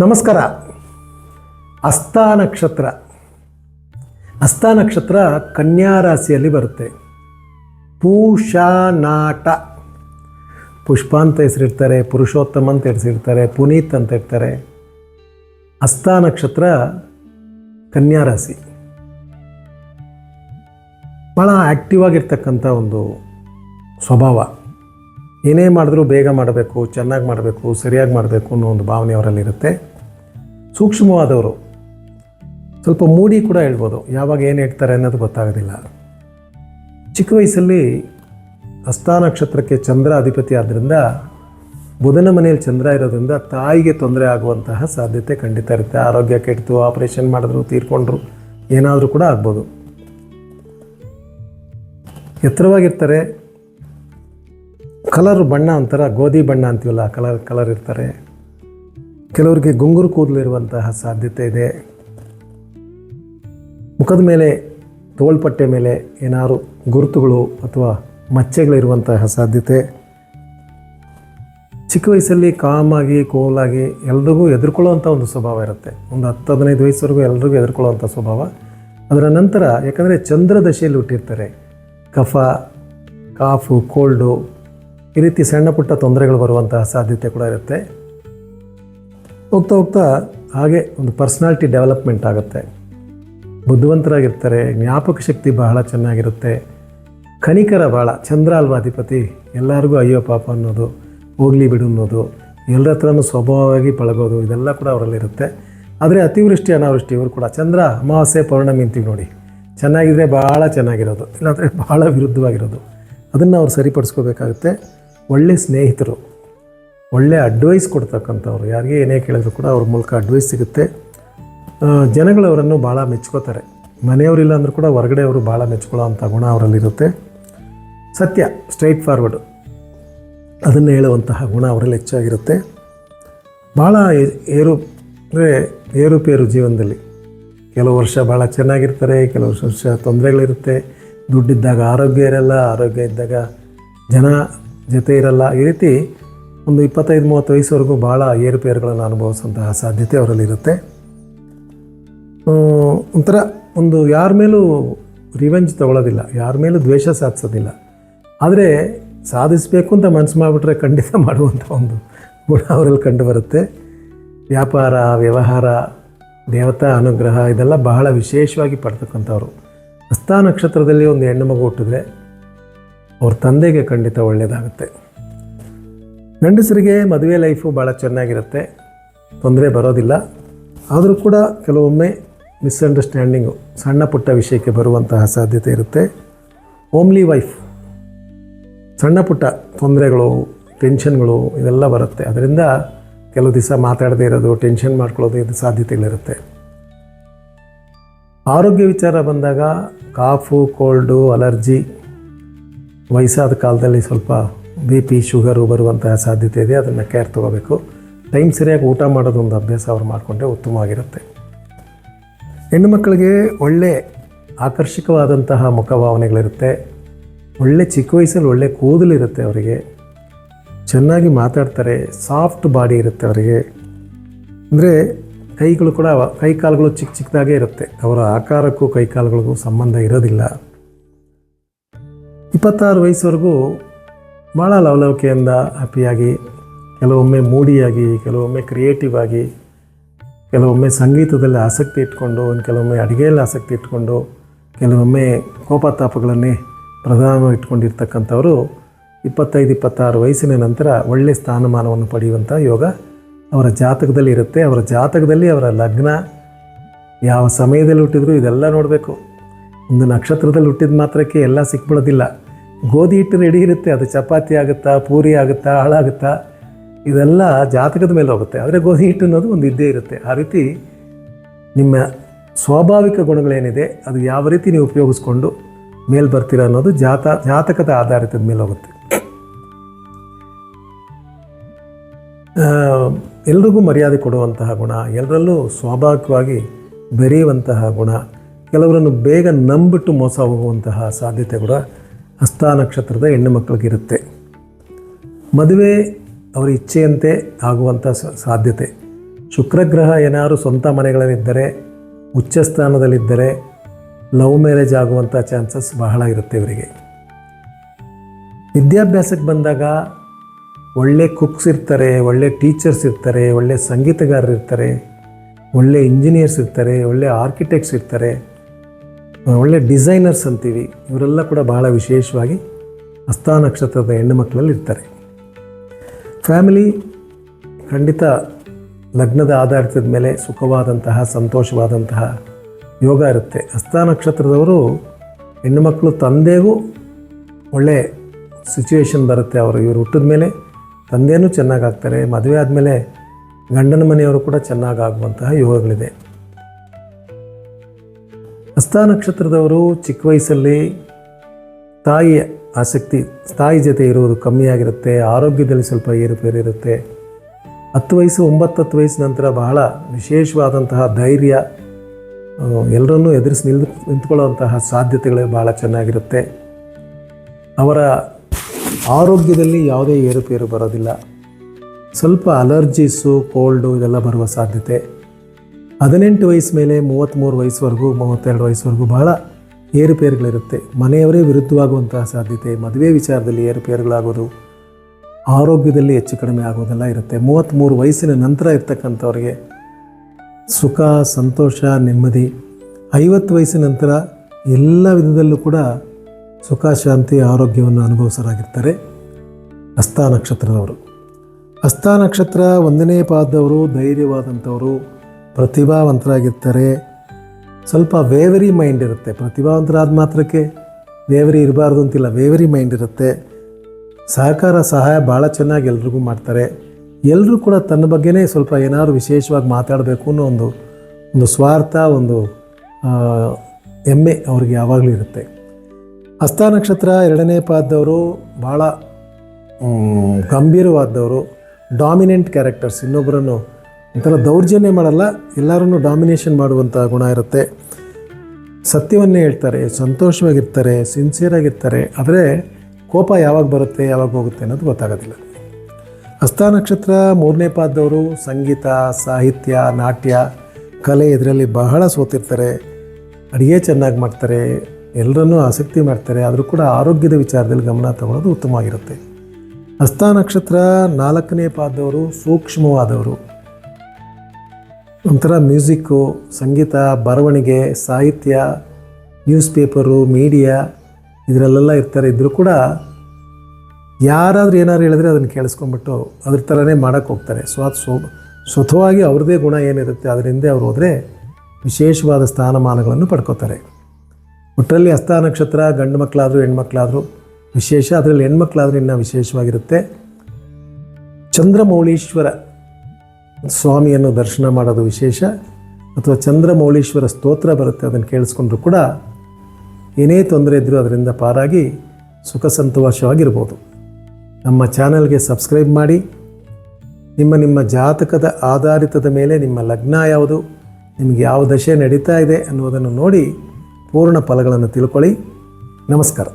ನಮಸ್ಕಾರ. ಹಸ್ತ ನಕ್ಷತ್ರ. ಹಸ್ತ ನಕ್ಷತ್ರ ಕನ್ಯಾ ರಾಶಿಯಲ್ಲಿ ಬರುತ್ತೆ. ಪೂಷಾನಾಟ ಪುಷ್ಪ ಅಂತ ಹೆಸರಿರ್ತಾರೆ ಪುರುಷೋತ್ತಮ ಅಂತ ಹೆಸರಿರ್ತಾರೆ ಪುನೀತ್ ಅಂತ ಇರ್ತಾರೆ ಹಸ್ತ ನಕ್ಷತ್ರ ಕನ್ಯಾ ರಾಶಿ. ಭಾಳ ಆ್ಯಕ್ಟಿವ್ ಆಗಿರ್ತಕ್ಕಂಥ ಒಂದು ಸ್ವಭಾವ. ಏನೇ ಮಾಡಿದ್ರೂ ಬೇಗ ಮಾಡಬೇಕು, ಚೆನ್ನಾಗಿ ಮಾಡಬೇಕು, ಸರಿಯಾಗಿ ಮಾಡಬೇಕು ಅನ್ನೋ ಒಂದು ಭಾವನೆ ಅವರಲ್ಲಿರುತ್ತೆ. ಸೂಕ್ಷ್ಮವಾದವರು. ಸ್ವಲ್ಪ ಮೂಡಿ ಕೂಡ ಹೇಳ್ಬೋದು. ಯಾವಾಗ ಏನು ಹೇಳ್ತಾರೆ ಅನ್ನೋದು ಗೊತ್ತಾಗೋದಿಲ್ಲ. ಚಿಕ್ಕ ವಯಸ್ಸಲ್ಲಿ ಹಸ್ತ ನಕ್ಷತ್ರಕ್ಕೆ ಚಂದ್ರ ಅಧಿಪತಿ ಆದ್ದರಿಂದ ಬುಧನ ಮನೆಯಲ್ಲಿ ಚಂದ್ರ ಇರೋದ್ರಿಂದ ತಾಯಿಗೆ ತೊಂದರೆ ಆಗುವಂತಹ ಸಾಧ್ಯತೆ ಖಂಡಿತ ಇರುತ್ತೆ. ಆರೋಗ್ಯ ಕೆಡ್ತು ಆಪರೇಷನ್ ಮಾಡಿದ್ರು, ತೀರ್ಕೊಂಡ್ರು, ಏನಾದರೂ ಕೂಡ ಆಗ್ಬೋದು. ಎತ್ತರವಾಗಿರ್ತಾರೆ. ಕಲರ್ ಬಣ್ಣ ಅಂತಾರ ಗೋಧಿ ಬಣ್ಣ ಅಂತೀವಲ್ಲ ಕಲರ್ ಕಲರ್ ಇರ್ತಾರೆ. ಕೆಲವರಿಗೆ ಗುಂಗುರು ಕೂದಲಿರುವಂತಹ ಸಾಧ್ಯತೆ ಇದೆ. ಮುಖದ ಮೇಲೆ, ತೋಳ್ಪಟ್ಟೆ ಮೇಲೆ ಏನಾದ್ರು ಗುರುತುಗಳು ಅಥವಾ ಮಚ್ಚೆಗಳಿರುವಂತಹ ಸಾಧ್ಯತೆ. ಚಿಕ್ಕ ವಯಸ್ಸಲ್ಲಿ ಕಾಮಾಗಿ, ಕೋಲಾಗಿ ಎಲ್ರಿಗೂ ಎದುರ್ಕೊಳ್ಳುವಂಥ ಒಂದು ಸ್ವಭಾವ ಇರುತ್ತೆ. ಒಂದು ಹತ್ತು, ಹದಿನೈದು ವಯಸ್ಸವರೆಗೂ ಎಲ್ರಿಗೂ ಎದುರ್ಕೊಳ್ಳುವಂಥ ಸ್ವಭಾವ. ಅದರ ನಂತರ ಯಾಕಂದರೆ ಚಂದ್ರ ದಶೆಯಲ್ಲಿ ಹುಟ್ಟಿರ್ತಾರೆ. ಕಫ, ಕಾಫು, ಕೋಲ್ಡು ಈ ರೀತಿ ಸಣ್ಣ ಪುಟ್ಟ ತೊಂದರೆಗಳು ಬರುವಂತಹ ಸಾಧ್ಯತೆ ಕೂಡ ಇರುತ್ತೆ. ಹೋಗ್ತಾ ಹೋಗ್ತಾ ಹಾಗೆ ಒಂದು ಪರ್ಸ್ನಾಲಿಟಿ ಡೆವಲಪ್ಮೆಂಟ್ ಆಗುತ್ತೆ. ಬುದ್ಧಿವಂತರಾಗಿರ್ತಾರೆ, ಜ್ಞಾಪಕ ಶಕ್ತಿ ಬಹಳ ಚೆನ್ನಾಗಿರುತ್ತೆ. ಕನಿಕರ ಭಾಳ ಚಂದ್ರ ಅಲ್ವಾ ಎಲ್ಲರಿಗೂ ಅಯ್ಯೋ ಪಾಪ ಅನ್ನೋದು, ಹೋಗ್ಲಿ ಬಿಡು ಅನ್ನೋದು ಎಲ್ಲರ ಹತ್ರನೂ ಸ್ವಭಾವವಾಗಿ ಪಳಗೋದು, ಇದೆಲ್ಲ ಕೂಡ ಅವರಲ್ಲಿರುತ್ತೆ. ಆದರೆ ಅತಿವೃಷ್ಟಿ, ಅನಾವೃಷ್ಟಿ, ಇವರು ಕೂಡ, ಚಂದ್ರ ಅಮಾವಾಸ್ಯೆ, ಪೌರ್ಣಮಿ ಅಂತೀವಿ ನೋಡಿ. ಚೆನ್ನಾಗಿದ್ರೆ ಭಾಳ ಚೆನ್ನಾಗಿರೋದು, ಇಲ್ಲಾಂದರೆ ಭಾಳ ವಿರುದ್ಧವಾಗಿರೋದು. ಅದನ್ನು ಅವ್ರು ಸರಿಪಡಿಸ್ಕೋಬೇಕಾಗುತ್ತೆ. ಒಳ್ಳೆ ಸ್ನೇಹಿತರು. ಒಳ್ಳೆ ಅಡ್ವೈಸ್ ಕೊಡ್ತಕ್ಕಂಥವ್ರು. ಯಾರಿಗೆ ಏನೇ ಕೇಳಿದ್ರು ಕೂಡ ಅವ್ರ ಮೂಲಕ ಅಡ್ವೈಸ್ ಸಿಗುತ್ತೆ. ಜನಗಳು ಅವರನ್ನು ಭಾಳ ಮೆಚ್ಕೋತಾರೆ. ಮನೆಯವರಿಲ್ಲ ಅಂದರೂ ಕೂಡ ಹೊರಗಡೆ ಅವರು ಭಾಳ ಮೆಚ್ಕೊಳ್ಳೋ ಅಂಥ ಗುಣ ಅವರಲ್ಲಿರುತ್ತೆ. ಸತ್ಯ ಸ್ಟ್ರೈಟ್ ಫಾರ್ವರ್ಡು ಅದನ್ನು ಹೇಳುವಂತಹ ಗುಣ ಅವರಲ್ಲಿ ಹೆಚ್ಚಾಗಿರುತ್ತೆ. ಭಾಳ ಏರು, ಅಂದರೆ ಏರುಪೇರು ಜೀವನದಲ್ಲಿ. ಕೆಲವು ವರ್ಷ ಭಾಳ ಚೆನ್ನಾಗಿರ್ತಾರೆ, ಕೆಲವು ವರ್ಷ ತೊಂದರೆಗಳಿರುತ್ತೆ. ದುಡ್ಡಿದ್ದಾಗ ಆರೋಗ್ಯ ಇರಲ್ಲ ಆರೋಗ್ಯ ಇದ್ದಾಗ ಜನ ಜೊತೆ ಇರಲ್ಲ. ಈ ರೀತಿ ಒಂದು ಇಪ್ಪತ್ತೈದು ಮೂವತ್ತು ವಯಸ್ಸುವರೆಗೂ ಭಾಳ ಏರುಪೇರುಗಳನ್ನು ಅನುಭವಿಸುವಂತಹ ಸಾಧ್ಯತೆ ಅವರಲ್ಲಿರುತ್ತೆ. ಒಂಥರ ಒಂದು ಯಾರ ಮೇಲೂ ರಿವೆಂಜ್ ತಗೊಳ್ಳೋದಿಲ್ಲ, ಯಾರ ಮೇಲೂ ದ್ವೇಷ ಸಾಧಿಸೋದಿಲ್ಲ. ಆದರೆ ಸಾಧಿಸಬೇಕು ಅಂತ ಮನಸ್ಸು ಮಾಡಿಬಿಟ್ರೆ ಖಂಡಿತ ಮಾಡುವಂಥ ಒಂದು ಗುಣ ಅವರಲ್ಲಿ ಕಂಡುಬರುತ್ತೆ. ವ್ಯಾಪಾರ, ವ್ಯವಹಾರ, ದೇವತಾ ಅನುಗ್ರಹ, ಇದೆಲ್ಲ ಬಹಳ ವಿಶೇಷವಾಗಿ ಪಡ್ತಕ್ಕಂಥವ್ರು. ಹಸ್ತ ನಕ್ಷತ್ರದಲ್ಲಿ ಒಂದು ಹೆಣ್ಣು ಮಗು ಹುಟ್ಟಿದ್ರೆ ಅವ್ರ ತಂದೆಗೆ ಖಂಡಿತ ಒಳ್ಳೆಯದಾಗುತ್ತೆ ಗಂಡಸರಿಗೆ ಮದುವೆ ಲೈಫು ಭಾಳ ಚೆನ್ನಾಗಿರುತ್ತೆ. ತೊಂದರೆ ಬರೋದಿಲ್ಲ. ಆದರೂ ಕೂಡ ಕೆಲವೊಮ್ಮೆ ಮಿಸ್ಅಂಡರ್ಸ್ಟ್ಯಾಂಡಿಂಗು, ಸಣ್ಣ ಪುಟ್ಟ ವಿಷಯಕ್ಕೆ ಬರುವಂತಹ ಸಾಧ್ಯತೆ ಇರುತ್ತೆ. ಓಮ್ಲಿ ವೈಫ್, ಸಣ್ಣ ಪುಟ್ಟ ತೊಂದರೆಗಳು, ಟೆನ್ಷನ್ಗಳು ಇದೆಲ್ಲ ಬರುತ್ತೆ. ಅದರಿಂದ ಕೆಲವು ದಿವಸ ಮಾತಾಡದೇ ಇರೋದು, ಟೆನ್ಷನ್ ಮಾಡ್ಕೊಳ್ಳೋದು ಇದು ಸಾಧ್ಯತೆಗಳಿರುತ್ತೆ. ಆರೋಗ್ಯ ವಿಚಾರ ಬಂದಾಗ ಕಾಫು, ಕೋಲ್ಡು, ಅಲರ್ಜಿ, ವಯಸ್ಸಾದ ಕಾಲದಲ್ಲಿ ಸ್ವಲ್ಪ ಬಿ ಪಿ, ಶುಗರು ಬರುವಂತಹ ಸಾಧ್ಯತೆ ಇದೆ, ಅದನ್ನು ಕೇರ್ ತೊಗೋಬೇಕು. ಟೈಮ್ ಸರಿಯಾಗಿ ಊಟ ಮಾಡೋದೊಂದು ಅಭ್ಯಾಸ ಅವ್ರು ಮಾಡಿಕೊಂಡ್ರೆ ಉತ್ತಮವಾಗಿರುತ್ತೆ. ಹೆಣ್ಣು ಮಕ್ಕಳಿಗೆ ಒಳ್ಳೆ ಆಕರ್ಷಕವಾದಂತಹ ಮುಖಭಾವನೆಗಳಿರುತ್ತೆ. ಒಳ್ಳೆ ಚಿಕ್ಕ ವಯಸ್ಸಲ್ಲಿ ಒಳ್ಳೆ ಕೂದಲಿರುತ್ತೆ ಅವರಿಗೆ. ಚೆನ್ನಾಗಿ ಮಾತಾಡ್ತಾರೆ ಸಾಫ್ಟ್ ಬಾಡಿ ಇರುತ್ತೆ ಅವರಿಗೆ. ಅಂದರೆ ಕೈಗಳು ಕೂಡ ಕೈ ಕಾಲುಗಳು ಚಿಕ್ಕ ಚಿಕ್ಕದಾಗೇ ಇರುತ್ತೆ. ಅವರ ಆಕಾರಕ್ಕೂ ಕೈ ಕಾಲುಗಳಿಗೂ ಸಂಬಂಧ ಇರೋದಿಲ್ಲ. ಇಪ್ಪತ್ತಾರು ವಯಸ್ಸುವರೆಗೂ ಭಾಳ ಲವಲವಿಕೆಯಿಂದ ಹ್ಯಾಪಿಯಾಗಿ, ಕೆಲವೊಮ್ಮೆ ಮೂಡಿಯಾಗಿ, ಕೆಲವೊಮ್ಮೆ ಕ್ರಿಯೇಟಿವ್ ಆಗಿ, ಕೆಲವೊಮ್ಮೆ ಸಂಗೀತದಲ್ಲಿ ಆಸಕ್ತಿ ಇಟ್ಕೊಂಡು ಒಂದು ಕೆಲವೊಮ್ಮೆ ಅಡುಗೆಯಲ್ಲಿ ಆಸಕ್ತಿ ಇಟ್ಕೊಂಡು, ಕೆಲವೊಮ್ಮೆ ಕೋಪತಾಪಗಳನ್ನೇ ಪ್ರಧಾನ ಇಟ್ಕೊಂಡಿರ್ತಕ್ಕಂಥವರು ಇಪ್ಪತ್ತೈದು, ಇಪ್ಪತ್ತಾರು ವಯಸ್ಸಿನ ನಂತರ ಒಳ್ಳೆಯ ಸ್ಥಾನಮಾನವನ್ನು ಪಡೆಯುವಂಥ ಯೋಗ ಅವರ ಜಾತಕದಲ್ಲಿ ಇರುತ್ತೆ. ಅವರ ಜಾತಕದಲ್ಲಿ ಅವರ ಲಗ್ನ ಯಾವ ಸಮಯದಲ್ಲಿ ಹುಟ್ಟಿದ್ರು ಇದೆಲ್ಲ ನೋಡಬೇಕು. ಒಂದು ನಕ್ಷತ್ರದಲ್ಲಿ ಹುಟ್ಟಿದ ಮಾತ್ರಕ್ಕೆ ಎಲ್ಲ ಸಿಕ್ಬಿಡೋದಿಲ್ಲ. ಗೋಧಿ ಹಿಟ್ಟು ರೆಡಿ ಇರುತ್ತೆ, ಅದು ಚಪಾತಿ ಆಗುತ್ತಾ, ಪೂರಿ ಆಗುತ್ತಾ, ಹಾಳಾಗುತ್ತಾ, ಇದೆಲ್ಲ ಜಾತಕದ ಮೇಲೆ ಹೋಗುತ್ತೆ. ಆದರೆ ಗೋಧಿ ಹಿಟ್ಟು ಅನ್ನೋದು ಒಂದು ಇದ್ದೇ ಇರುತ್ತೆ. ಆ ರೀತಿ ನಿಮ್ಮ ಸ್ವಾಭಾವಿಕ ಗುಣಗಳೇನಿದೆ, ಅದು ಯಾವ ರೀತಿ ನೀವು ಉಪಯೋಗಿಸ್ಕೊಂಡು ಮೇಲೆ ಬರ್ತೀರ ಅನ್ನೋದು ಜಾತ, ಜಾತಕದ ಆಧಾರಿತದ ಮೇಲೆ ಹೋಗುತ್ತೆ. ಎಲ್ರಿಗೂ ಮರ್ಯಾದೆ ಕೊಡುವಂತಹ ಗುಣ ಎಲ್ಲರಲ್ಲೂ ಸ್ವಾಭಾವಿಕವಾಗಿ ಬೆರೆಯುವಂತಹ ಗುಣ, ಕೆಲವರನ್ನು ಬೇಗ ನಂಬಿಟ್ಟು ಮೋಸ ಹೋಗುವಂತಹ ಸಾಧ್ಯತೆ ಕೂಡ ಹಸ್ತ ನಕ್ಷತ್ರದ ಹೆಣ್ಣು ಮಕ್ಕಳಿಗಿರುತ್ತೆ. ಮದುವೆ ಅವರ ಇಚ್ಛೆಯಂತೆ ಆಗುವಂಥ ಸಾಧ್ಯತೆ. ಶುಕ್ರಗ್ರಹ ಏನಾದ್ರು ಸ್ವಂತ ಮನೆಗಳಲ್ಲಿದ್ದರೆ ಉಚ್ಚ ಸ್ಥಾನದಲ್ಲಿದ್ದರೆ ಲವ್ ಮ್ಯಾರೇಜ್ ಆಗುವಂಥ ಚಾನ್ಸಸ್ ಬಹಳ ಇರುತ್ತೆ ಇವರಿಗೆ. ವಿದ್ಯಾಭ್ಯಾಸಕ್ಕೆ ಬಂದಾಗ ಒಳ್ಳೆ ಕುಕ್ಸ್ ಇರ್ತಾರೆ, ಒಳ್ಳೆ ಟೀಚರ್ಸ್ ಇರ್ತಾರೆ, ಒಳ್ಳೆ ಸಂಗೀತಗಾರರು ಇರ್ತಾರೆ ಒಳ್ಳೆ ಇಂಜಿನಿಯರ್ಸ್ ಇರ್ತಾರೆ, ಒಳ್ಳೆ ಆರ್ಕಿಟೆಕ್ಟ್ಸ್ ಇರ್ತಾರೆ. ಒಳ್ಳೆ ಡಿಸೈನರ್ಸ್ ಅಂತೀವಿ. ಇವರೆಲ್ಲ ಕೂಡ ಬಹಳ ವಿಶೇಷವಾಗಿ ಹಸ್ತ ನಕ್ಷತ್ರದ ಹೆಣ್ಣು ಮಕ್ಕಳಲ್ಲಿ ಇರ್ತಾರೆ ಫ್ಯಾಮಿಲಿ ಖಂಡಿತ ಲಗ್ನದ ಆಧಾರಿತದ ಮೇಲೆ ಸುಖವಾದಂತಹ, ಸಂತೋಷವಾದಂತಹ ಯೋಗ ಇರುತ್ತೆ. ಹಸ್ತ ನಕ್ಷತ್ರದವರು ಹೆಣ್ಣು ಮಕ್ಕಳು ತಂದೆಗೂ ಒಳ್ಳೆ ಸಿಚುವೇಶನ್ ಬರುತ್ತೆ. ಅವರು ಇವರು ಹುಟ್ಟಿದ ಮೇಲೆ ತಂದೆಯೂ ಚೆನ್ನಾಗಾಗ್ತಾರೆ ಮದುವೆ ಆದಮೇಲೆ ಗಂಡನ ಮನೆಯವರು ಕೂಡ ಚೆನ್ನಾಗಾಗುವಂತಹ ಯೋಗಗಳಿದೆ. ಹಸ್ತ ನಕ್ಷತ್ರದವರು ಚಿಕ್ಕ ವಯಸ್ಸಲ್ಲಿ ತಾಯಿಯ ಆಸಕ್ತಿ, ತಾಯಿ ಜೊತೆ ಇರುವುದು ಕಮ್ಮಿಯಾಗಿರುತ್ತೆ, ಆರೋಗ್ಯದಲ್ಲಿ ಸ್ವಲ್ಪ ಏರುಪೇರು ಇರುತ್ತೆ ಹತ್ತು ವಯಸ್ಸು ಒಂಬತ್ತು ಹತ್ತು ವಯಸ್ಸು ನಂತರ ಬಹಳ ವಿಶೇಷವಾದಂತಹ ಧೈರ್ಯ ಎಲ್ಲರನ್ನೂ ಎದುರಿಸಿ ನಿಲ್ ನಿಂತ್ಕೊಳ್ಳುವಂತಹ ಸಾಧ್ಯತೆಗಳು ಭಾಳ ಚೆನ್ನಾಗಿರುತ್ತೆ. ಅವರ ಆರೋಗ್ಯದಲ್ಲಿ ಯಾವುದೇ ಏರುಪೇರು ಬರೋದಿಲ್ಲ. ಸ್ವಲ್ಪ ಅಲರ್ಜೀಸು, ಕೋಲ್ಡು ಇದೆಲ್ಲ ಬರುವ ಸಾಧ್ಯತೆ. ಹದಿನೆಂಟು ವಯಸ್ಸು ಮೇಲೆ ಮೂವತ್ತ್ಮೂರು ವಯಸ್ಸುವರೆಗೂ ಮೂವತ್ತೆರಡು ವಯಸ್ಸುವರೆಗೂ ಬಹಳ ಏರುಪೇರುಗಳಿರುತ್ತೆ. ಮನೆಯವರೇ ವಿರುದ್ಧವಾಗುವಂತಹ ಸಾಧ್ಯತೆ, ಮದುವೆ ವಿಚಾರದಲ್ಲಿ ಏರುಪೇರುಗಳಾಗೋದು, ಆರೋಗ್ಯದಲ್ಲಿ ಹೆಚ್ಚು ಕಡಿಮೆ ಆಗೋದೆಲ್ಲ ಇರುತ್ತೆ. ಮೂವತ್ತ್ಮೂರು ವಯಸ್ಸಿನ ನಂತರ ಇರ್ತಕ್ಕಂಥವ್ರಿಗೆ ಸುಖ, ಸಂತೋಷ, ನೆಮ್ಮದಿ, ಐವತ್ತು ವಯಸ್ಸಿನ ನಂತರ ಎಲ್ಲ ವಿಧದಲ್ಲೂ ಕೂಡ ಸುಖ, ಶಾಂತಿ, ಆರೋಗ್ಯವನ್ನು ಅನುಭವಿಸರಾಗಿರ್ತಾರೆ ಹಸ್ತ ನಕ್ಷತ್ರದವರು. ಹಸ್ತ ನಕ್ಷತ್ರ ಒಂದನೇ ಪಾದದವರು, ಧೈರ್ಯವಾದಂಥವರು ಪ್ರತಿಭಾವಂತರಾಗಿರ್ತಾರೆ. ಸ್ವಲ್ಪ ವೇವರಿ ಮೈಂಡ್ ಇರುತ್ತೆ. ಪ್ರತಿಭಾವಂತರಾದ ಮಾತ್ರಕ್ಕೆ ವೇವರಿ ಇರಬಾರ್ದು ಅಂತಿಲ್ಲ. ವೇವರಿ ಮೈಂಡ್ ಇರುತ್ತೆ. ಸಹಕಾರ, ಸಹಾಯ ಭಾಳ ಚೆನ್ನಾಗಿ ಎಲ್ರಿಗೂ ಮಾಡ್ತಾರೆ. ಎಲ್ಲರೂ ಕೂಡ ತನ್ನ ಬಗ್ಗೆನೇ ಸ್ವಲ್ಪ ಏನಾದ್ರು ವಿಶೇಷವಾಗಿ ಮಾತಾಡಬೇಕು ಅನ್ನೋ ಒಂದು ಒಂದು ಸ್ವಾರ್ಥ, ಒಂದು ಹೆಮ್ಮೆ ಅವ್ರಿಗೆ ಯಾವಾಗಲೂ ಇರುತ್ತೆ. ಹಸ್ತ ನಕ್ಷತ್ರ ಎರಡನೇ ಪಾದದವರು ಭಾಳ ಗಂಭೀರವಾದವರು ಡಾಮಿನೆಂಟ್ ಕ್ಯಾರೆಕ್ಟರ್ಸ್ ಇನ್ನೊಬ್ಬರನ್ನು ಒಂಥರ ದೌರ್ಜನ್ಯ ಮಾಡಲ್ಲ ಎಲ್ಲರೂ ಡಾಮಿನೇಷನ್ ಮಾಡುವಂಥ ಗುಣ ಇರುತ್ತೆ. ಸತ್ಯವನ್ನೇ ಹೇಳ್ತಾರೆ, ಸಂತೋಷವಾಗಿರ್ತಾರೆ ಸಿನ್ಸಿಯರ್ ಆಗಿರ್ತಾರೆ, ಆದರೆ ಕೋಪ ಯಾವಾಗ ಬರುತ್ತೆ, ಯಾವಾಗ ಹೋಗುತ್ತೆ ಅನ್ನೋದು ಗೊತ್ತಾಗೋದಿಲ್ಲ. ಹಸ್ತ ನಕ್ಷತ್ರ ಮೂರನೇ ಪಾದದವರು ಸಂಗೀತ, ಸಾಹಿತ್ಯ, ನಾಟ್ಯ, ಕಲೆ ಇದರಲ್ಲಿ ಬಹಳ ಸೋತಿರ್ತಾರೆ. ಅಡುಗೆ ಚೆನ್ನಾಗಿ ಮಾಡ್ತಾರೆ ಎಲ್ಲರನ್ನೂ ಆಸಕ್ತಿ ಮಾಡ್ತಾರೆ, ಆದರೂ ಕೂಡ ಆರೋಗ್ಯದ ವಿಚಾರದಲ್ಲಿ ಗಮನ ತಗೊಳ್ಳೋದು ಉತ್ತಮವಾಗಿರುತ್ತೆ. ಹಸ್ತ ನಕ್ಷತ್ರ ನಾಲ್ಕನೇ ಪಾದದವರು ಸೂಕ್ಷ್ಮವಾದವರು. ಒಂಥರ ಮ್ಯೂಸಿಕ್ಕು, ಸಂಗೀತ, ಬರವಣಿಗೆ, ಸಾಹಿತ್ಯ ನ್ಯೂಸ್ ಪೇಪರು ಮೀಡಿಯಾ ಇದರಲ್ಲೆಲ್ಲ ಇರ್ತಾರೆ. ಇದ್ದರೂ ಕೂಡ ಯಾರಾದರೂ ಏನಾದ್ರು ಹೇಳಿದ್ರೆ ಅದನ್ನು ಕೇಳಿಸ್ಕೊಂಬಿಟ್ಟು ಅದ್ರ ಥರನೇ ಮಾಡೋಕ್ಕೆ ಹೋಗ್ತಾರೆ. ಅದು ಸ್ವತವಾಗಿ ಸ್ವತಃವಾಗಿ ಅವ್ರದ್ದೇ ಗುಣ ಏನಿರುತ್ತೆ ಅದರಿಂದ ಅವ್ರು ಹೋದರೆ ವಿಶೇಷವಾದ ಸ್ಥಾನಮಾನಗಳನ್ನು ಪಡ್ಕೋತಾರೆ. ಒಟ್ಟರಲ್ಲಿ ಹಸ್ತ ನಕ್ಷತ್ರ, ಗಂಡು ಮಕ್ಕಳಾದರೂ ಹೆಣ್ಮಕ್ಳಾದರೂ ವಿಶೇಷ, ಅದರಲ್ಲಿ ಹೆಣ್ಮಕ್ಳಾದರೂ ಇನ್ನೂ ವಿಶೇಷವಾಗಿರುತ್ತೆ. ಚಂದ್ರಮೌಳೀಶ್ವರ ಸ್ವಾಮಿಯನ್ನು ದರ್ಶನ ಮಾಡೋದು ವಿಶೇಷ ಅಥವಾ ಚಂದ್ರಮೌಳೀಶ್ವರ ಸ್ತೋತ್ರ ಬರುತ್ತೆ ಅದನ್ನು ಕೇಳಿಸ್ಕೊಂಡ್ರು ಕೂಡ ಏನೇ ತೊಂದರೆ ಇದ್ದರೂ ಅದರಿಂದ ಪಾರಾಗಿ ಸುಖ ಸಂತೋಷವಾಗಿರ್ಬೋದು. ನಮ್ಮ ಚಾನಲ್ಗೆ ಸಬ್ಸ್ಕ್ರೈಬ್ ಮಾಡಿ. ನಿಮ್ಮ ನಿಮ್ಮ ಜಾತಕದ ಆಧಾರಿತದ ಮೇಲೆ ನಿಮ್ಮ ಲಗ್ನ ಯಾವುದು, ನಿಮಗೆ ಯಾವ ದಶೆ ನಡೀತಾ ಇದೆ ಅನ್ನುವುದನ್ನು ನೋಡಿ ಪೂರ್ಣ ಫಲಗಳನ್ನು ತಿಳ್ಕೊಳ್ಳಿ. ನಮಸ್ಕಾರ.